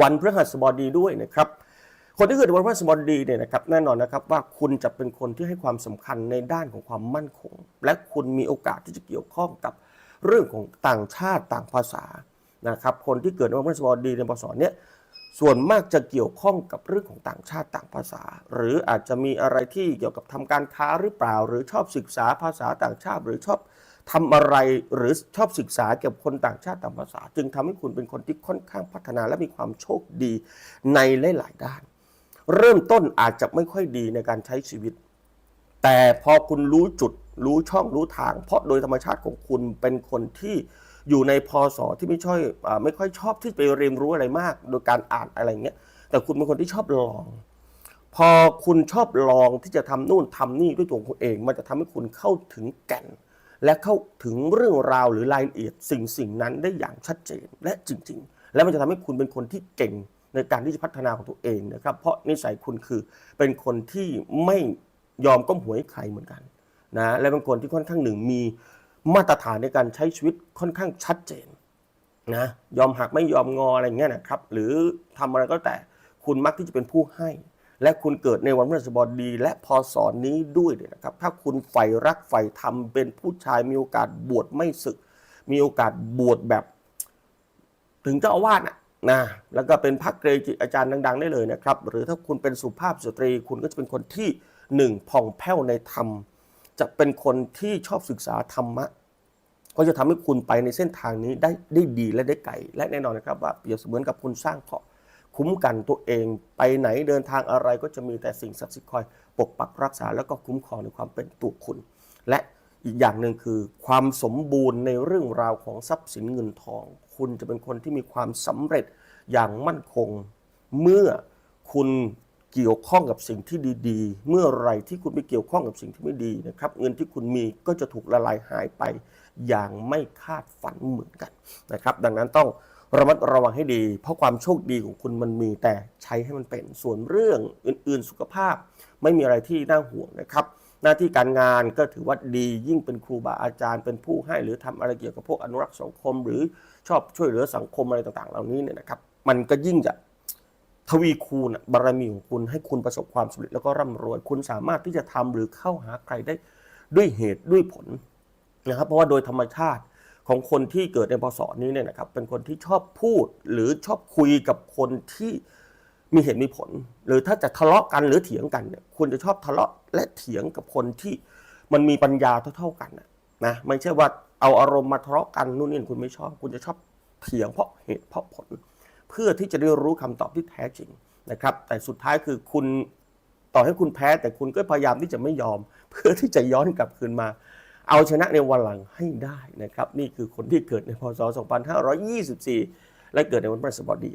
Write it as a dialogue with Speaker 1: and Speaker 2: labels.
Speaker 1: วันพฤหัสบดีด้วยนะครับ คนที่เกิดวันพฤหัสบดีเนี่ยนะครับแน่นอนนะครับว่าคุณจะเป็นคนที่ให้ความสำคัญในด้านของความมั่นคง และคุณมีโอกาสที่จะเกี่ยวข้องกับเรื่องของต่างชาติต่างภาษานะครับ คนที่เกิดในวันพฤหัสบดีในพศเนี้ยส่วนมากจะเกี่ยวข้องกับเรื่องของต่างชาติต่างภาษา หรืออาจจะมีอะไรที่เกี่ยวกับทำการค้าหรือเปล่า หรือชอบศึกษาภาษาต่างชาติ หรือชอบ ทำอะไรหรือชอบศึกษาเกี่ยวกับคนต่างชาติต่างภาษา จึงทำให้คุณเป็นคนที่ค่อนข้างพัฒนาและมีความโชคดีในหลาย ๆ ด้าน เริ่มต้นอาจจะไม่ค่อยดีในการใช้ชีวิต แต่พอคุณรู้จุดรู้ช่องรู้ทาง เพราะโดยธรรมชาติของคุณเป็นคนที่อยู่ในพศที่ไม่ช่อยอไม่ค่อยชอบที่ไปเรียนรู้อะไรมาก โดยการอ่านอะไรเงี้ยแต่คุณเป็นคนที่ชอบลอง พอคุณชอบลองที่จะทำนู่นทำนี่ด้วยตัวคุณเอง มันจะทำให้คุณเข้าถึงแก่น และเข้าถึงเรื่องราวหรือรายละเอียดสิ่งสิ่งนั้นได้อย่างชัดเจนและจริง ๆ และมันจะทำให้คุณเป็นคนที่เก่งในการที่จะพัฒนาของตัวเองนะครับ เพราะนิสัยคุณคือเป็นคนที่ไม่ยอมก้มหัวให้ใครเหมือนกันนะและเป็นคนที่ค่อนข้างหนึ่งมีมาตรฐานในการใช้ชีวิตค่อนข้างชัดเจนนะยอมหักไม่ยอมงออะไรเงี้ยนะครับ หรือทำอะไรก็แต่คุณมักที่จะเป็นผู้ให้ และคุณเกิดในวันพฤหัสบดี และพอสอนนี้ด้วยเนี่ยนะครับ ถ้าคุณใฝ่รักใฝ่ธรรมเป็นผู้ชายมีโอกาสบวชไม่ศึก มีโอกาสบวชแบบ ถึงเจ้าอาวาสน่ะนะแล้วก็เป็นพระเกจิอาจารย์ดัง ๆ ได้เลยนะครับ หรือถ้าคุณเป็นสุภาพสตรี คุณก็จะเป็นคนที่หนึ่งผ่องแผ้วในธรรม จะเป็นคนที่ชอบศึกษาธรรมะก็จะทำให้คุณไปในเส้นทางนี้ได้ได้ดีและได้ไกลและแน่นอนนะครับว่าเปรียบเสมือนกับคุณสร้างเกาะ คุ้มกันตัวเอง ไปไหนเดินทางอะไรก็จะมีแต่สิ่งศักดิ์สิทธิ์คอยปกปักรักษาแล้วก็คุ้มครองในความเป็นตัวคุณ และอีกอย่างหนึ่งคือ ความสมบูรณ์ในเรื่องราวของทรัพย์สินเงินทอง คุณจะเป็นคนที่มีความสำเร็จอย่างมั่นคง เมื่อคุณเกี่ยวข้องกับสิ่งที่ดี ๆ เมื่อไรที่คุณไปเกี่ยวข้องกับสิ่งที่ไม่ดีนะครับ เงินที่คุณมีก็จะถูกละลายหายไป อย่างไม่คาดฝันเหมือนกันนะครับ ดังนั้นต้อง ระมัดระวังให้ดี เพราะความโชคดีของคุณมันมีแต่ใช้ให้มันเป็นส่วนเรื่องอื่น ๆ สุขภาพ ไม่มีอะไรที่น่าห่วงนะครับ หน้าที่การงานก็ถือว่าดียิ่งเป็นครูบาอาจารย์เป็นผู้ให้ หรือทำอะไรเกี่ยวกับพวกอนุรักษ์สังคม หรือชอบช่วยเหลือสังคมอะไรต่างๆ เหล่านี้เนี่ยนะครับ มันก็ยิ่งจะทวีคูณบารมีของคุณให้คุณประสบความสำเร็จแล้วก็ร่ำรวย คุณสามารถที่จะทำหรือเข้าหาใครได้ด้วยเหตุด้วยผลนะครับ เพราะว่าโดยธรรมชาติ ของคนที่เกิดในพศนี้เนี่ยนะครับเป็นคนที่ชอบพูดหรือชอบคุยกับคนที่มีเหตุมีผล หรือถ้าจะทะเลาะกันหรือเถียงกันเนี่ยคุณจะชอบทะเลาะและเถียงกับคนที่มันมีปัญญาเท่าๆกันนะนะไม่ใช่ว่าเอาอารมณ์มาทะเลาะกันนู่นนี่คุณไม่ชอบ คุณจะชอบเถียงเพราะเหตุเพราะผล เพื่อที่จะได้รู้คำตอบที่แท้จริงนะครับ แต่สุดท้ายคือคุณต่อให้คุณแพ้แต่คุณก็พยายามที่จะไม่ยอม เพื่อที่จะย้อนกลับคืนมา เอาชนะในวันหลังให้ได้นะครับ นี่คือคนที่เกิดในพศ 2524 และเกิดในวันพฤหัสบดี